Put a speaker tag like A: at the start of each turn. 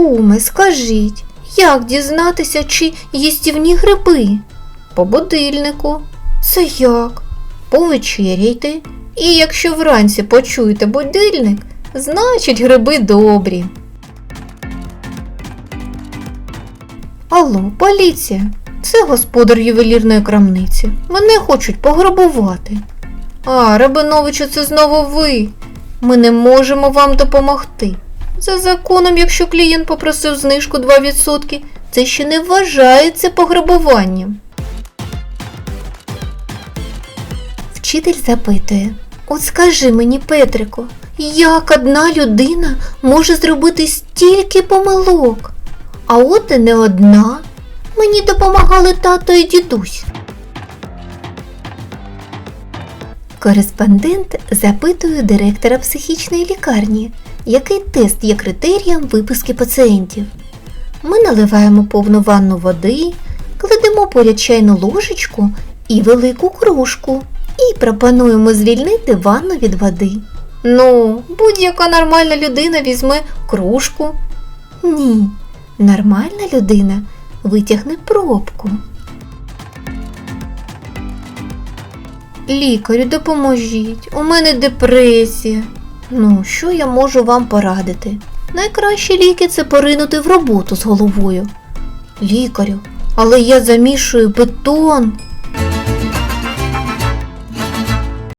A: Куме, скажіть, як дізнатися, чи їстівні гриби? По будильнику. Це як? Повечеряйте. І якщо вранці почуєте будильник, значить гриби добрі. Алло, поліція. Це господар ювелірної крамниці. Мене хочуть пограбувати. А, Рабиновичу, це знову ви. Ми не можемо вам допомогти. За законом, якщо клієнт попросив знижку 2%, це ще не вважається пограбуванням. Вчитель запитує: От скажи мені, Петрико, як одна людина може зробити стільки помилок? А от і не одна. Мені допомагали тато і дідусь. Кореспондент запитує директора психічної лікарні, який тест є критерієм виписки пацієнтів. Ми наливаємо повну ванну води, кладемо поряд чайну ложечку і велику кружку і пропонуємо звільнити ванну від води. Ну, будь-яка нормальна людина візьме кружку. Ні, нормальна людина витягне пробку. Лікарю, допоможіть, у мене депресія. Ну, що я можу вам порадити? Найкращі ліки це поринути в роботу з головою. Лікарю, але я замішую бетон.